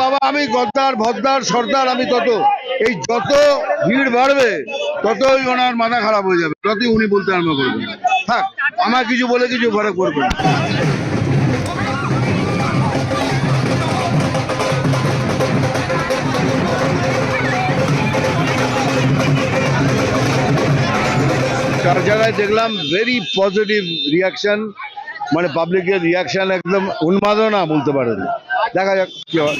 বাবা, আমি গদ্দার, ভদ্দার, সর্দার, আমি তত এই যত ভিড় বাড়বে, ততই ওনার মাথা খারাপ হয়ে যাবে ততই উনি বলতে আরম্ভ করবেন থাক আমার কিছু বলে কিছু করবেন না। চার জায়গায় দেখলাম ভেরি পজিটিভ রিয়াকশন মানে পাবলিকের রিয়াকশন একদম উন্মাদনা বলতে পারেন দেখা যাক কি হয়।